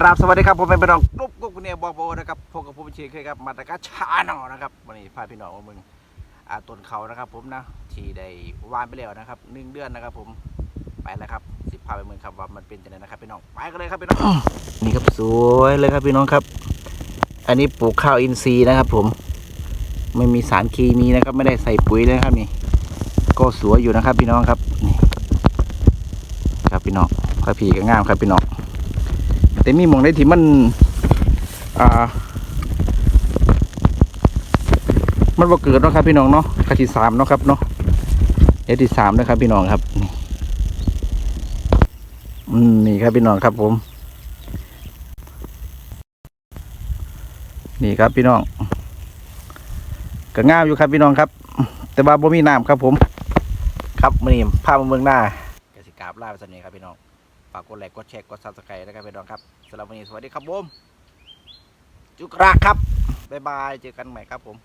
กราบสวัสดีครับผมเป็นพี่น้องกรุ๊ปกรุ๊ปเนี่ยบอกโบนะครับพบกับผมเชียเคยครับมาตะกาชาหนอนะครับวันนี้พาพี่น้องมาเมืองอาต้นเขานะครับ ผมนะที่ได้วานไปแล้วนะครับหนึ่งเดือนนะครับ ผมไปแล้วครับสิพาไปเมืองครับว่ามันเป็นยังไงนะครับพี่น้องไปกันเลยครับพี่น้องนี่ครับสวยเลยครับพี่น้องครับ อันนี้ปลูกข้าวอินทรีย์นะครับ ผมไม่มีสารเคมีนะครับ ไม่ได้ใส่ปุ๋ยเลยครับนี่ ก็สวยอยู่นะครับ พี่น้องครับนี่ครับพี่น้องข้าวผีก็งามครับพี่น้อง แต่มีหมองได้ที่มันอ่ามันบ่เกิดเนาะครับพี่น้องเนาะกะที่สามเนาะครับเนาะเอที่สามนะครับ พี่น้องครับนี่อืมนี่ครับพี่น้องครับผม นี่ครับพี่น้องก็ง่ามอยู่ครับพี่น้องครับ แต่ว่าบ่มีน้ำครับผม ครับมื่อนี้ภาพมาเมืองหน้ากสิกราบลาไปสันนี้ครับพี่น้องากกดไลค์กดแชร์กดซับสไครต์นะครับพี่น้องครับสำหรับวันนี้สวัสดีครับผมจุกราครับบ๊ายบายเจอกันใหม่ครับผม